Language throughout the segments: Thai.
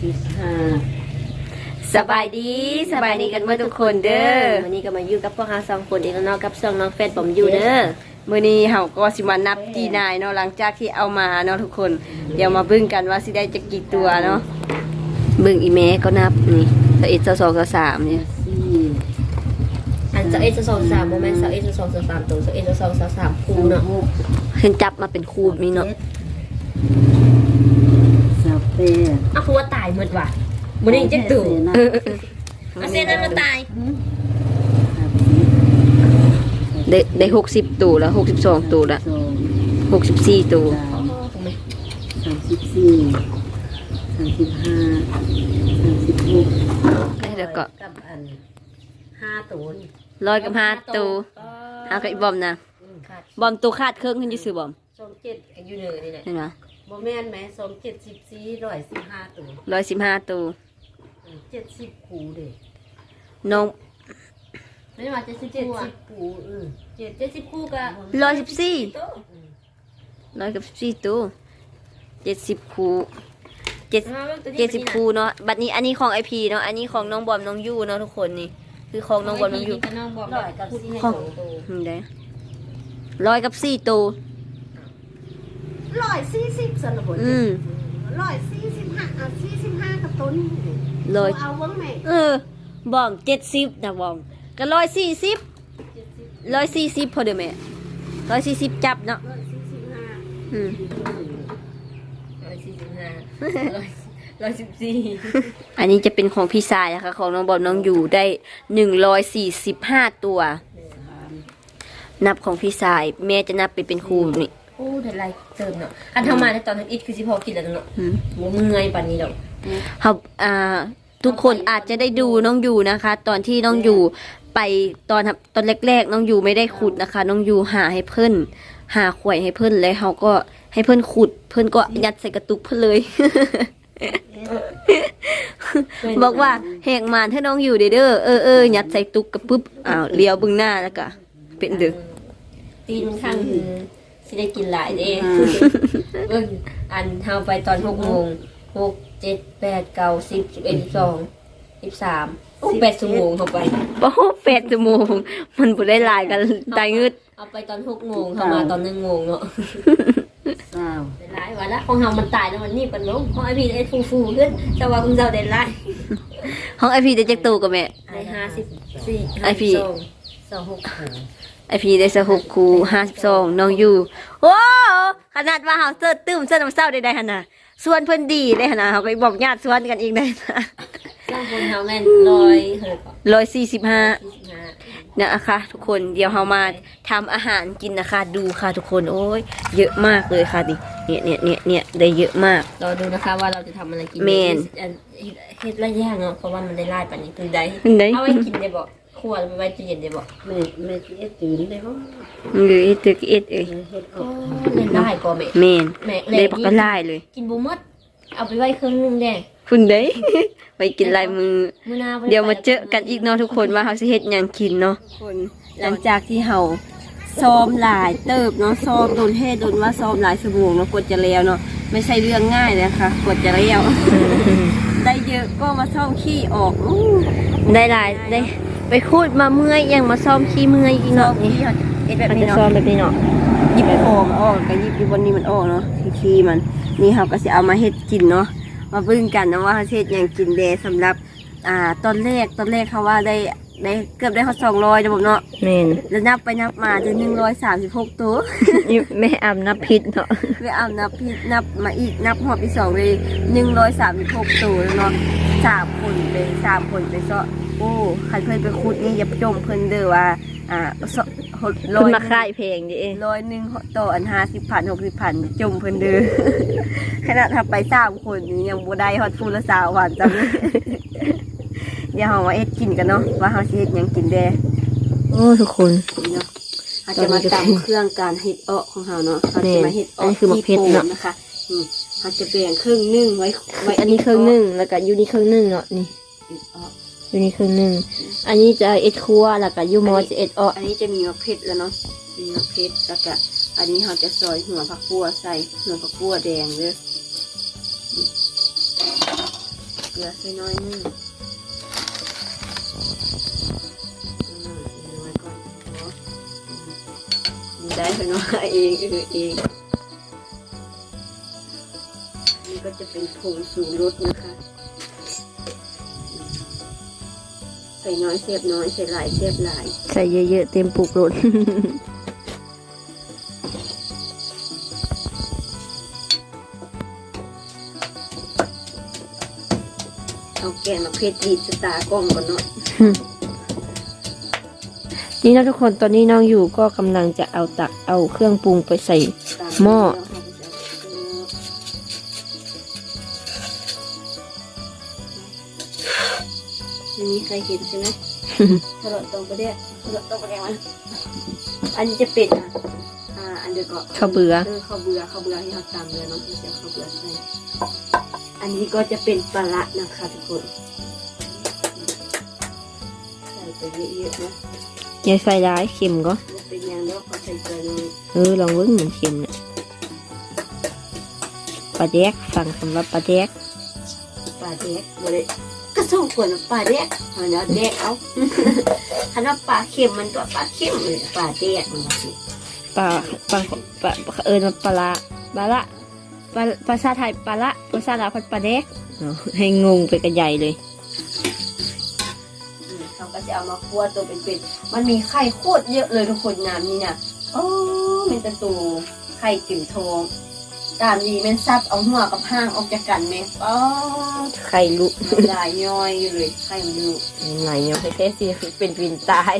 สิบห้าสบายดีสบายดีกันเมื่อทุกคนเด้อวันนี้ก็มาอยู่กับพวกเราสองคนอีกแล้วเนาะกับสองน้องแฟนผมอยู่เด้อมื่อนี้เฮาก็สิมานับตีนายเนาะหลังจากที่เอามาเนาะทุกคน เดี๋ยวมาเบิ่งกันว่าสิได้จะกี่ตัวเนาะเบิ่งอีแม่ก็นับนี่ตัวเอ็ดสองกับสามเนี่ยสี่อันเสาเอ็ดสองสามโมเมนต์เสาเอ็ดสองสามตัวเสาเอ็ดสองสามคู่เนาะเพิ่นจับมาเป็นคูบนี่เนาะ สาวเป้อ้าวคือว่าตายหมดว่ะมันนี่จะตู่เอออาเซนนั้นมันตายได้ได้หกสิบตัวแล้วหกสิบสองตัวแล้วสองหกสิบสี่ตัวสามสามสิบสี่สามสิบห้าสามสิบหกแล้วก็กับอันห้าตัวนี่ร้อยกับห้าตัวเอากับอีบอมนะขาดบอมตัวคาดเครื่องขึ้นอยี่ซื้อบอมสองเจ็ดอยู่เหนือนี่แหละเห็นไหม โมเมนต์ไหมสองเจ็ดสิบสี่ร้อยสิบห้าตัวร้อยสิบห้าตัวเจ็ดสิบคู่เด้น้องไม่ว่าเจ็ดสิบเจ็ดสิบคู่เออเจ็ดเจ็ดสิบคู่กับร้อยสิบสี่ร้อยกับสิบสี่ตัวเจ็ดสิบคูเจ็ดเจ็ดสิบคูเนาะบัดนี้อันนี้ของไอพีเนาะอันนี้ของน้องบอมน้องยูเนาะทุกคนนี่คือของน้องบอมน้องยูน้องบอมร้อยกับสี่ของนี่ได้ร้อยกับสี่ตัว ร้อยสี่สิบสนบอืม ร้อยสี่สิบห้าอะสี่สิบห้ากับต้นร้อย เอาเบิ้งแม่เออบอมเจ็ดสิบนะบอมก็ร้อยสี่สิบร้อยสี่สิบพอเด้อแม่ร้อยสี่สิบจับเนาะร้อยสี่สิบห้าอืมร้อยสี่สิบห้าร้อยร้อยสิบสี่อันนี้จะเป็นของพี่สายนะคะ ของน้องบอมน้องยูได้หนึ่งร้อยสี่สิบห้าตัว นับของพี่สาย แม่จะนับไปเป็นครูนี่ โอ้เดี๋ยวไรเติมเนาะอันทำมาในตอนนั้นอีทคือสิพอกินแล้วเนาะอืมโมเมื่อยป่านนี้ดอกเขาอ่าทุกคนอาจจะได้ดูน้องยูนะคะ ตอนที่น้องยูไปตอนตอนแรกๆ น้องยูไม่ได้ขุดนะคะ น้องยูหาให้เพิ่นหาขวยให้เพิ่นแล้วเขาก็ให้เพิ่นขุด เพิ่นก็ยัดใส่กระตุกเพิ่นเลย บอกว่าแหกมานถ้าน้องอยู่เด้อเด้อเออเออยัดใส่ตุกกระปุ๊บอ้าวเลี้ยวเบึงหน้าแล้วก็เป็นเด้อตีนข้างคือ สิได้กินหลายเด้เบิ่งอันเฮาไปตอนหกโมงหกเจ็ดแปดเก้าสิบสิบเอ็ดสิบสองสิบสามโอ้แปดชั่วโมงเข้าไปโอ้แปดชั่วโมงมันบ่ได้หลายกันตายงึดเอาไปตอนหกโมงเข้ามาตอนหนึ่งโมงเนาะสาวได้หลายวันละของเฮามันตายแล้วมันนี่ปันลงของไอพีเอ็ดฟูฟูขึ้นแต่ว่าคุณเจ้าได้หลายห้องไอพีได้จักตูกับแม่ได้ห้าสิบสี่ไอ้พี่สองหก ไอพีได้สหกครูห้าสิบสองน้องอยู่ โอ้ขนาดว่าเฮาเสิร์ชตื้มเสิร์ชน้ำเศร้าได้ได้ขนาดส่วนเพิ่นดีได้ขนาดเขาก็บอกญาติส่วนกันอีกได้นะสร้างคนเฮาแม่นลอยเหินร้อยสี่สิบห้าสี่สิบห้านะคะ ทุกคนเดี๋ยวเรามาทำอาหารกินนะคะดูค่ะทุกคนโอ้ยเยอะมากเลยค่ะดิเนี่ยเนี่ยเนี่ยเนี่ยได้เยอะมากรอดูนะคะว่าเราจะทำอะไรกินแม่นอันเฮ็ดละอย่างเนาะเพราะว่ามันได้ลายปานนี้คือได้ได้เอาไว้กินได้บ่ค รัวไปไว้ตู้เย็นได้บ่แม่แม่ที่เอ็ดตื่นได้บ่หรือเอ็ดตึกเอ็ดเอ้ยเฮ็ดอโอ้อกเล่นได้ก็แม่แมนแม่ได้ปักกระไล่เลย กินบ่หมดเอาไปไว้เครื่องนึงแดงคุณได้ ไปกินลายมือ มื้อหน้าบ่ไเดี๋ยวมาเจอกันอีกเนาะทุกคนว่าเขาสิเฮ็ดหยังกินเนาะคนหลังจากที่เฮาซ้อมหลายเติบเนาะซ้อมโดนเฮ็ดโดนว่าซ้อมหลายชั่วโมงเนาะกว่าจะแล้วเนาะไม่ใช่เรื่องง่ายเลยค่ะกว่าจะแล้วได้เยอะก็มาซ่อมขี้ออกอู้ได้หลายได้ ไปคูดมาเมื่อยยังมาซ่อมขี้เมื่อยอีกเนาะนี่เอ็ดแบบมันนี้จะเนาะซ่อมแบบนี้เนาะหยิบโฟมออกก็หยิบอยู่บนนี้มันออกเนาะขี้มัน นี่เขาก็สิเอามาเฮ็ดกินเนาะมาเบิ่งกันนะว่าเขาสิเฮ็ดหยังกินเดสำหรับอ่าตอนแรกตอนแรกเขาว่าได้ ได้เกือบได้เขาสองร้อยนะผมเนาะแม่นแล้วนับไปนับมาจะหนึ่งร้อยสามสิบหกตัวอยู่แม่อาบน้ำพิษเนาะไปเอานับพี่นับมาอีกนับหอบที่สองเลยหนึ่งร้อยสามสิบหกตัวแล้วเนาะสามคนเลยสามคนไปเซาะโอ้คันเพิ่นไปขุดนี่อย่าจมเพิ่นเด้อว่า อ่าเซาะหดคุร้ณอยมาค่ายเพลงดิเองร้อยหนึ่งต่ออันห้าสิบพันหกสิบพันจมเพิ่นเด้อ ขนาดถ้าไปสามคนนี่ยังบ่ได้ฮอดฟูละสาววันจังเดี๋ย วเรามาเอ็ดกินกันเนาะว่าเราสิเฮ็ดหยังกินแด่โอ้ทุกคน นี่เนาะเราจะมาตำเครื่องการเฮ็ดเอะของเราเนาะเราจะมาเฮ็ดอันนี้เอะคือมะเพ็ดเนาะที่โป่งนะคะนี่เราจะแบ่งครึ่งหนึงไว้ไว้อันนี้เครื่องหนึ่งแล้วก็อยู่นี่เครื่องหนึ่งเนาะนี่เฮ็ดเอะอยู่นี่เครื่องหนึ่งอันนี้จะเอ็ดครัวแล้วก็อยูมอจะเอ็ดอออันนี้จะมีมะเพ็ดแล้วเนาะมีมะเพ็ดแล้วก็อันนี้เราจะซอยหัวผักบัวใส่หัวผักบัวแดงเด้อเกลือใส่น้อยนึง ได้เพิ่นว่าเองเออเองนี่ก็จะเป็นผงสูรสนะคะ ใส่น้อยเสียบน้อยใส่หลายเสียบหลาย ใส่เยอะๆเต็มปุกรถเอาแกงมาเพชรดีดสตาร์กล้องก่อนเนาะ นี่นะทุกคนตอนนี้น้องอยู่ก็กำลังจะเอาตักเอาเครื่องปรุงไปใส่ตาหม้อไม่มีใครเห็นใช่ไหมถลดตรงประเดี๋ยวถลดตรงประเดี๋ยวมันอันนี้จะเป็นอะอ่าอันเดียวก็ข้าวเบื่อเออข้าวเบื่อข้าวเบื่อที่เราตามเรือเนาะที่จะข้าวเบื่อใส่อันนี้ก็จะเป็นปลาละนะคะทุกคนใส่ไปเยอะๆนะ อย่าใส่ร้ายเค็มก็มันเป็นอย่างเดียวพอใส่ไปเลยเออลองเบิ้งมันเค็มเนี่ยปลาแดกฟังคำว่าปลาแดกปลาแดกบ่ได้ก็ส่งกวนปลาแดกเอาเนาะแดกเอาถ้าว่าปลาเค็มมันก็ปลาเค็มเลยปลาแดกมันก็สิปลาปลาปลาเอิญปลาละปลาละปลาภาษาไทยปลาละภาษาลาวพัดปลาแดกเนาะให้งงไปกันใหญ่เลยอืมเขา ก็จะเอามาคั่วตัวเป็นๆมันมีไข่โคตรเยอะเลยทุกคนน้ำนี่น่ะโอ้มันจะตูไข่ติ่มทองตามนี้แมันซับเอาหัวกับห้างออกจากกันไหมอ๋อไข่ลุลายย่อยอยู่เลยไข่มันลูกไหลายย้อยแท้สิเป็นวินตาย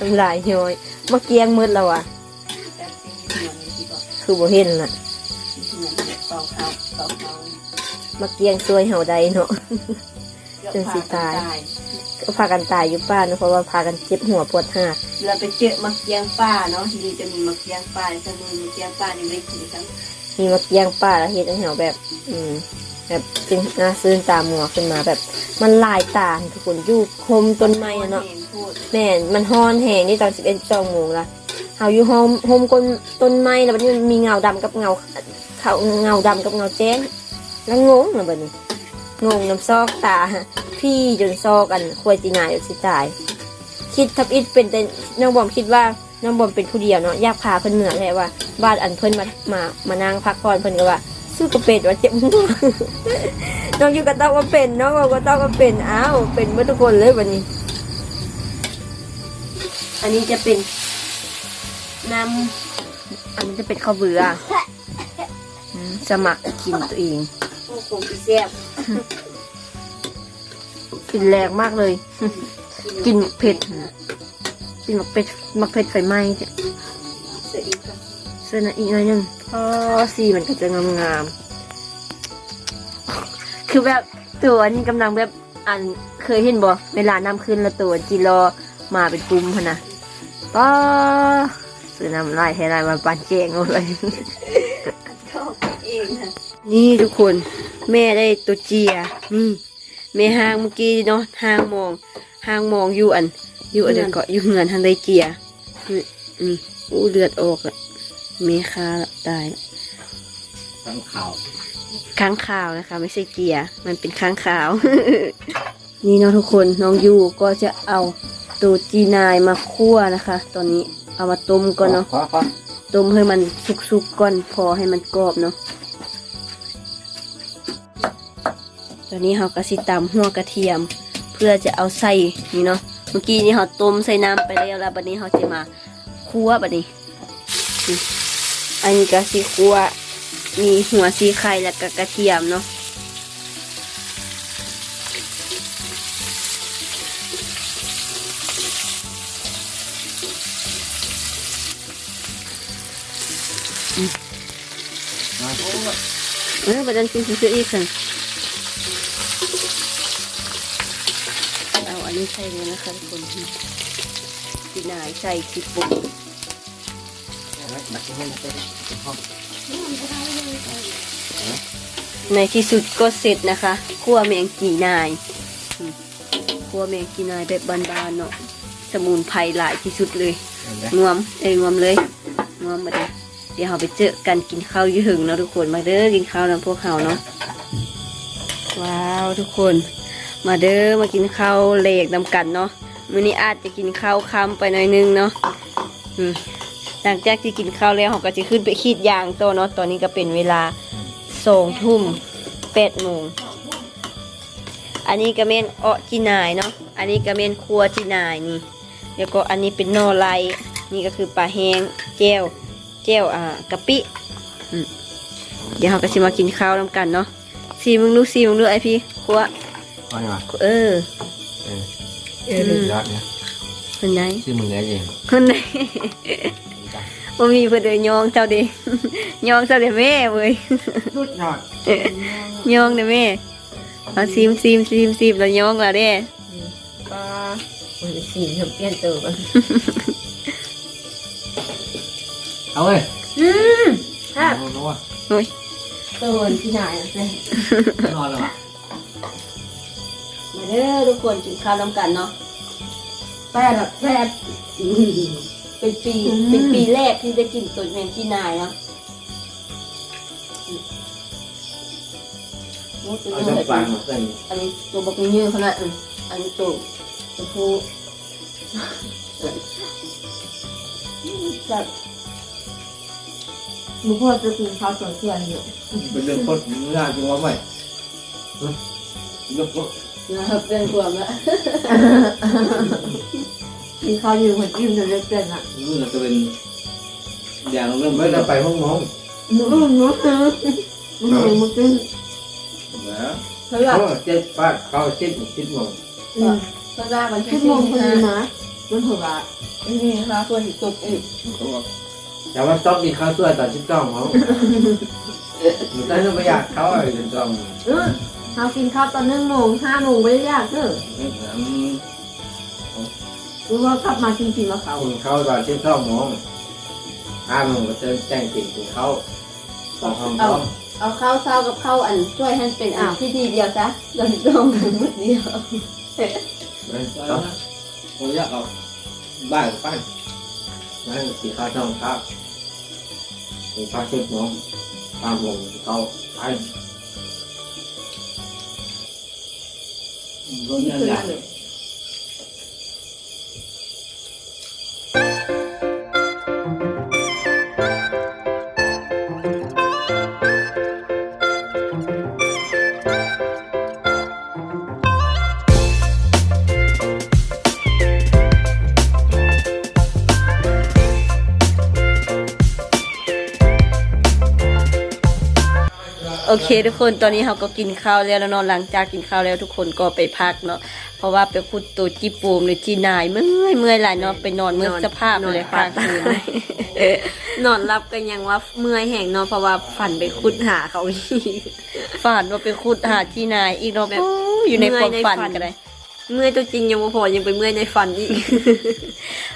น้ำลายย้อยเมื่อกี้ยังมืดแล้วอะแต่สิ่งที่มันมีที่บอกคือบ่เห็นน่ะที่มันเป่าเขาเป่าเขาเมื่อกี้ยังช่วยเฮาได้เนาะจนสิตาย ก็พากันตายอยู่ป้านเนอะเพราะว่าพากันเจ็บหัวปวดหักเราไปเจอมะเขือป่าเนาะทีนี้จะมีมะเขือป่าในสมุนมะเขือป่านี่ไม่กินกันมีมะเกียงป้าแล้วเฮ็ดให้เฮาแบบ อืม แบบเป็นน่าซื่นตามัวขึ้นมาแบบ มันลายตาทุกคนอยู่คมต้นไม้อะเนาะพูดแม่นมันฮ้อนแหงนี่ตอน11 2โมงละเฮาอยู่โฮมโฮมก้นต้นไม้แล้วบัดนี้มันมีเงาดำกับเงาเขาเงาดำกับเงาแจ้งแล้วงงเลยบัดนี้ งงน้ำซอกตา พี่จนซอกกันควายจีนายอยู่สิตาย คิดทับอิดเป็นแต่น้องบอมคิดว่าน้องบอมเป็นผู้เดียวเนาะยากพาเพิ่นเหนือแหละว่าบ้านอันเพิ่นมามามานั่งพักผ่อนเพิ่นก็ว่าสู้กับเป็ดว่าเจ็บหัวน้องอยู่ก็ต้องว่าเป็นน้องบอกก็ต้องว่าเป็นอ้าวเป็นเมื่อทุกคนเลยวันนี้ อันนี้จะเป็นน้ำอันนี้จะเป็นข้าวเบื่อสมัครกินตัวเองโอ้โหพี่แซ่บ กินแรงมากเลยกินเผ็ดกินมักเป็ดมักเผ็ดไฟไหม้เนี่ยเสียอีกค่ะเสื้อหนาอีกหน่อยหนึงพอสีมันก็จะงามๆคือแบบตัวนี้กำลังแบบอันเคยเห็นบ่เวลาน้ำขึ้นแล้วตัวจีรอมาเป็นกลุ่มพะนะป้าซื้อน้ำลายให้ลายมาปานแจงหมดเลยชอบเองนะนี่ทุกคน แม่ได้ตัวเจียนี่แม่ห้างเมื่อกี้เนาะห้างมองห้างมองอยู่อัน อยู่อันเดียวก็อยู่เหือนทางได้เจียนี่นี่อู้เลือดออกอะแม่คาละตายละทั้งข่าวค้างคาวนะคะ ไม่ใช่เกียร์มันเป็นค้างคาว นี่เนาะทุกคนน้องยูก็จะเอาตัวจีนายมาคั่วนะคะ ตอนนี้เอามาต้มก่อนเนาะขอขอต้มให้มันสุกๆก่อนพอให้มันกรอบเนาะ ตอนนี้เราก็สิตำหัวกระเทียม เพื่อจะเอาใส่นี่เนาะเมื่อกี้นี่เราต้มใส่น้ำไปแล้วแล้วบัดนี้เราจะมาคั่วบัดนี้นี่อันนี้ก็สิคั่วมีหัวสีไข่แล้วก็กระเทียมเนาะมาโอ้ยเออบัดนั้นสิซื้ออีกค่ะ เอาอันนี้ใส่เลยนะคะทุกคนสีนายใส่สีปุ่มเอาไว้มาที่นี่มาเต้นเป็นห้องในที่สุดก็เสร็จนะคะคั่วแมงกีนายอืมคั่วแมงกีนายแบบบานๆเนาะสมุนไพรหลายที่สุดเลยเห็นไหมงวมเอ้ยงวมเลยงวมมาเลยเดี๋ยวเราไปเจอกันกินข้าวอยืหึงเนาะทุกคนมาเด้อกินข้าวนะพวกเขาเนาะว้าวทุกคน มาเด้อมากินข้าวเลกนำกันเนาะมื้อนี้อาจจะกินข้าวค่ำไปหน่อยนึงเนาะอืมหลังจากที่กินข้าวแล้วเราก็จะขึ้นไปขีดยางโตเนาะตอนนี้ก็เป็นเวลาสองทุ่มแปดโมงอันนี้ก็เม่นเออจีนายเนาะอันนี้ก็เม่นครัวจีนายนี่แล้วก็อันนี้เป็นนอไลนี่ก็คือปลาแห้งแจ่วแจ่วอ่ากะปิเดี๋ยวเราก็จะมากินข้าวนำกันเนาะซีมึงดูซีมึงดูไอพี่ครัว เอาไงวะเออ เออเออยอดเนี่ยคนไหนชื่อมึงได้เองคนไหนบ่มีเพื่นเดยยองเจ้าเด้ยองเจ้าเด้แม่เว้ยชุดยอดยองเด้แม่เอาซิมซิมซิมซิมแล้วยองแล้วเด้ปลามันจะสีเปลี่ยนตัวกันเอาเลยอืมครับเอาแล้ววะโอ้ยตัวที่ไหนเลยนอนแล้วอะมา เด้อทุกคนกินข้าวนำกันเนาะแปดอะแปดเป็นปีเป็นปีแรกที่ได้กินตัวแมงที่นายเนาะโอ้ตัวเอานี้จับปลามาเพื่อนอันนี้ตัวบักยืนขนาดนั้นอันนี้ตัวตัวผู้จัดหนูพ่อจะกินข้าวสวนเพื่อนอยู่เป็นเรื่องโคตรมึงยากจริงวะไม่ยกพวก นะครับเป็นความละกินข้าวอยู่คนจิ้มจะเล็กเกินอะนี่เราจะเป็นอย่างเริ่มไม่ได้ไปห้องน้องหนูหนูหนูหนูหนูกินนะเพราะว่าเขาเจ็ดป้าเขาเจ็ดคิดมองเพราะว่ามันขึ้นมงคนนะมันหัวนี่นะคะส่วนที่ตกอีกแต่ว่าต้องกินข้าวสวยตอนชิบจ้องเขาหนูต้องประหยัดเขาอะไรชิบจ้อง เออเรากินข้าวตอนหนึ่งโมงห้าโมงไม่ได้ยากเด้อหรือว่ากลับมาจริงๆแล้วเขาเขาเขาตอนชิบจ้องมองห้าโมงก็จะแจ้งติดถึงเขาต้องห้องน้องเอาข้าวเช้ากับข้าวอันช่วยให้เป็นอ่าวที่ดีเดียวจ้ะเราต้องมืดเดียวต้องผมอยากเอาบ้านปั้นนั่นสีข้าวช่องครับสีข้าวชิบมองตามวงเขาไป รถเนี่ เคทุกคนตอนนี้เราก็กินข้าวแล้วแล้วเนอนหลังจากกินข้าวแล้วทุกคนก็ไปพักเนาะเพราะว่าไปขุดตัวจีปูมหรือจีนายเมื่อยเมื่อยหลายเนาะไปนอนเมื่อยสภาพเลยค่ะคืนนอนรับกันยังว่าเมื่อยแห่งนอนเพราะว่าฝันไปคุดหาเขาอีกฝันว่าไปขุดหาจีนายอีกเนาะแบบอยู่ในความฝันกันเลย เมื่อยตัวจริงยังไม่พอยังไปเมื่อยในฝันอีก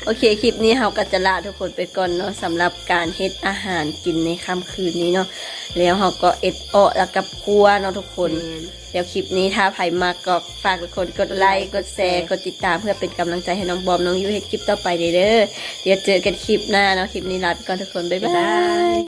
โอเคคลิปนี้เราก็จะลาทุกคนไปก่อนเนาะสำหรับการเฮ็ดอาหารกินในค่ำคืนนี้เนาะแล้วเราก็เอ็ดเออแล้วกับครัวเนาะทุกคนเดี๋ยวคลิปนี้ถ้าใครมาก็ฝากทุกคนกดไลค์กดแชร์กดติดตามเพื่อเป็นกำลังใจให้น้องบอมน้องยูให้คลิปต่อไปเด้อเดี๋ยวเจอกันคลิปหน้าเนาะคลิปนี้ลาไปก่อนทุกคนบ๊ายบาย